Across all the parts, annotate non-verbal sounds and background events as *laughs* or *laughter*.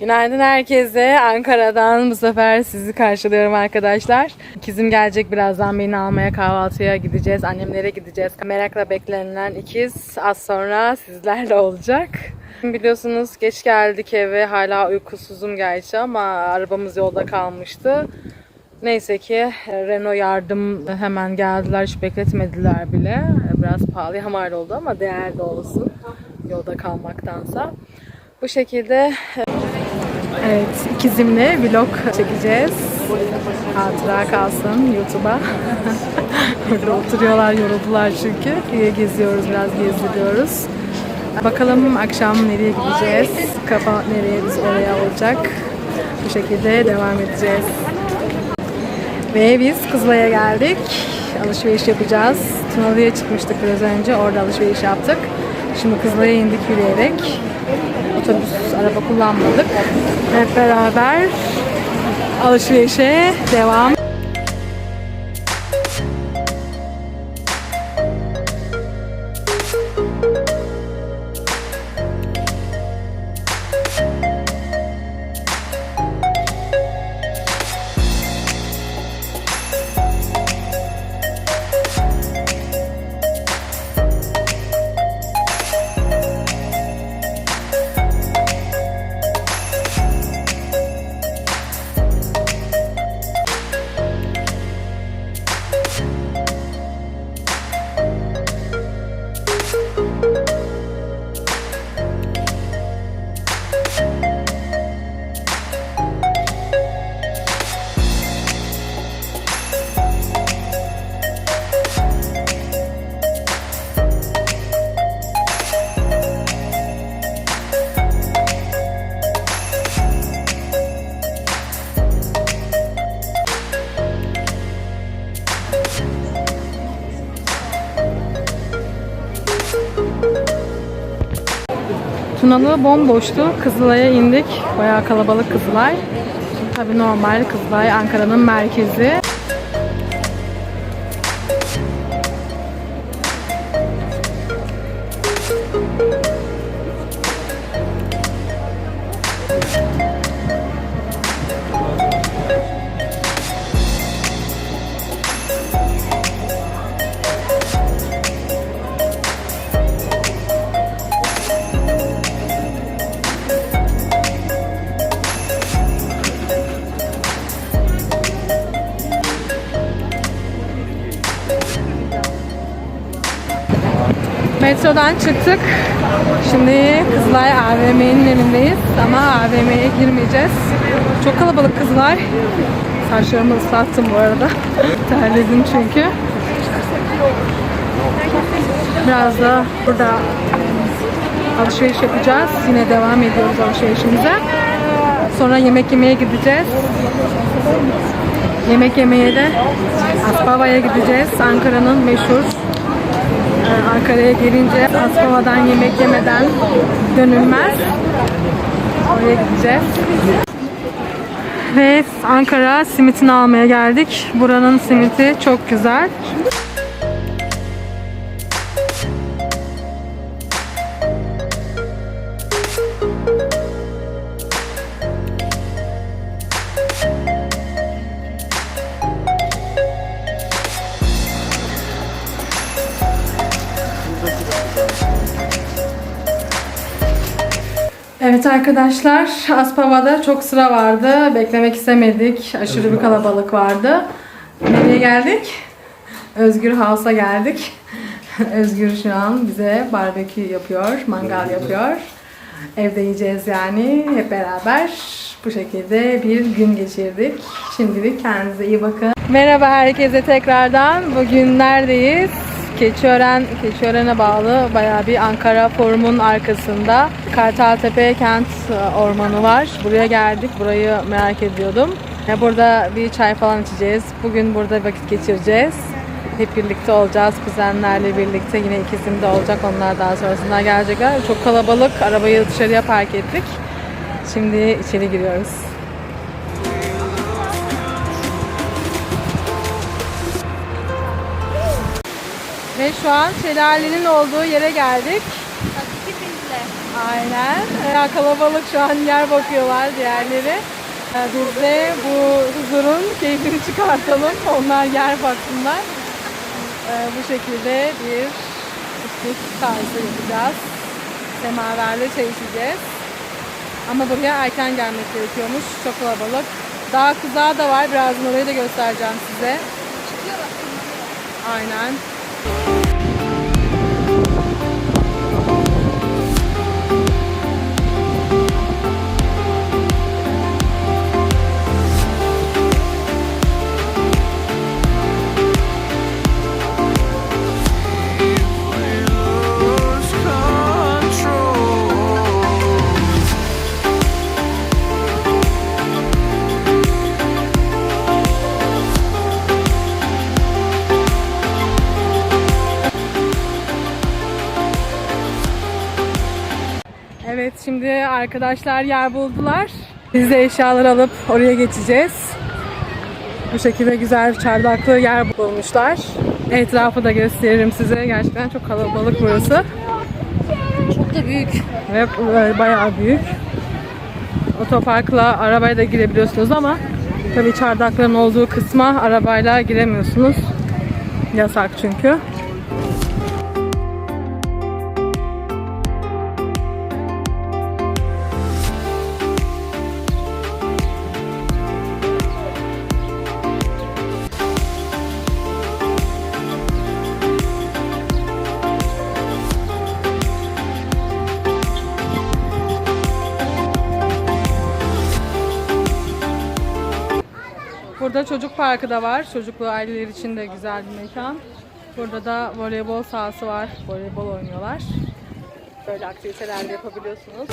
Günaydın herkese. Ankara'dan bu sefer sizi karşılıyorum arkadaşlar. İkizim gelecek birazdan beni almaya kahvaltıya gideceğiz. Annemlere gideceğiz. Merakla beklenilen ikiz az sonra sizlerle *laughs* olacak. Biliyorsunuz geç geldik eve. Hala uykusuzum gerçi ama arabamız yolda kalmıştı. Neyse ki Renault yardım hemen geldiler. Hiç bekletmediler bile. Biraz pahalıya mal oldu ama değerli olsun. Yolda kalmaktansa. Bu şekilde Evet, ikizimle vlog çekeceğiz. Hatıra kalsın YouTube'a. *laughs* Burada oturuyorlar, yoruldular çünkü. Diye geziyoruz, biraz gezdiriyoruz. Bakalım akşam nereye gideceğiz? Kafa nereye biz oraya olacak. Bu şekilde devam edeceğiz. Ve biz Kızılay'a geldik. Alışveriş yapacağız. Tunalı'ya çıkmıştık biraz önce. Orada alışveriş yaptık. Şimdi Kızılay'a indik yürüyerek. Otobüs, araba kullanmadık. Hep beraber alışverişe devam. Tunalı bomboştu. Kızılay'a indik. Bayağı kalabalık Kızılay. Tabii normal Kızılay Ankara'nın merkezi. Metrodan çıktık. Şimdi Kızılay AVM'nin önündeyiz ama AVM'ye girmeyeceğiz. Çok kalabalık Kızılay. Saçlarımı ıslattım bu arada. *laughs* Terledim çünkü. Biraz da burada alışveriş yapacağız. Yine devam ediyoruz alışverişimize. Sonra yemek yemeye gideceğiz. Yemek yemeye de Aspava'ya gideceğiz. Ankara'nın meşhur Ankara'ya gelince Aspava'dan yemek yemeden dönülmez. Oraya gideceğiz. Ve Ankara simitini almaya geldik. Buranın simiti çok güzel. Evet arkadaşlar, Aspava'da çok sıra vardı. Beklemek istemedik. Aşırı bir kalabalık vardı. Nereye geldik? Özgür House'a geldik. *laughs* Özgür şu an bize barbekü yapıyor, mangal yapıyor. Evde yiyeceğiz yani hep beraber. Bu şekilde bir gün geçirdik. Şimdilik kendinize iyi bakın. Merhaba herkese tekrardan. Bugün neredeyiz? Keçiören, Keçiören'e bağlı bayağı bir Ankara Forum'un arkasında Kartaltepe Kent Ormanı var. Buraya geldik. Burayı merak ediyordum. Ya Burada bir çay falan içeceğiz. Bugün burada vakit geçireceğiz. Hep birlikte olacağız. Kuzenlerle birlikte yine ikizim de olacak. Onlar daha sonrasında gelecekler. Çok kalabalık. Arabayı dışarıya park ettik. Şimdi içeri giriyoruz. Ve şu an şelalenin olduğu yere geldik. Hakiki bizle. Aynen. Ya kalabalık şu an yer bakıyorlar diğerleri. Ee, Biz de bu huzurun keyfini çıkartalım. Onlar yer baksınlar. Ee, bu şekilde bir piknik tarzı yapacağız. Semaverle çay içeceğiz. Ama buraya erken gelmek gerekiyormuş. Çok kalabalık. Daha kızağı da var. Birazdan orayı da göstereceğim size. Aynen. Thank you. Arkadaşlar yer buldular. Biz de eşyaları alıp oraya geçeceğiz. Bu şekilde güzel bir çardaklı yer bulmuşlar. Etrafı da gösteririm size. Gerçekten çok kalabalık burası. Çok da büyük. Ve böyle bayağı büyük. Otoparkla arabaya da girebiliyorsunuz ama tabii çardakların olduğu kısma arabayla giremiyorsunuz. Yasak çünkü. Burada çocuk parkı da var. Çocuklu aileler için de güzel bir mekan. Burada da voleybol sahası var. Voleybol oynuyorlar. Böyle aktiviteler yapabiliyorsunuz.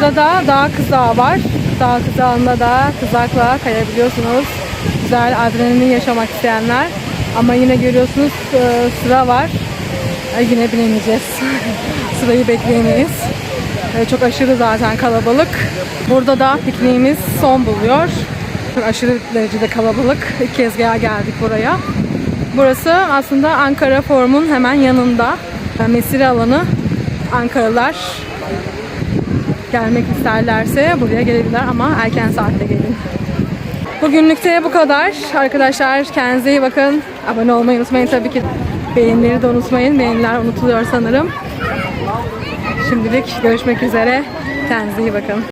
Burada da dağ kızağı var. Dağ kızağında da kızakla kayabiliyorsunuz. Güzel adrenalin yaşamak isteyenler. Ama yine görüyorsunuz e, sıra var. Yine binemeyeceğiz. *laughs* Sırayı bekleyemeyiz. E, Çok aşırı zaten kalabalık. Burada da pikniğimiz son buluyor. Aşırı derecede kalabalık. İlk kez gel- geldik buraya. Burası aslında Ankara Forum'un hemen yanında. Mesire alanı Ankaralılar gelmek isterlerse buraya gelebilirler ama erken saatte gelin. Bugünlükte bu kadar. Arkadaşlar kendinize iyi bakın. Abone olmayı unutmayın tabii ki. Beğenileri de unutmayın. Beğeniler unutuluyor sanırım. Şimdilik görüşmek üzere. Kendinize iyi bakın.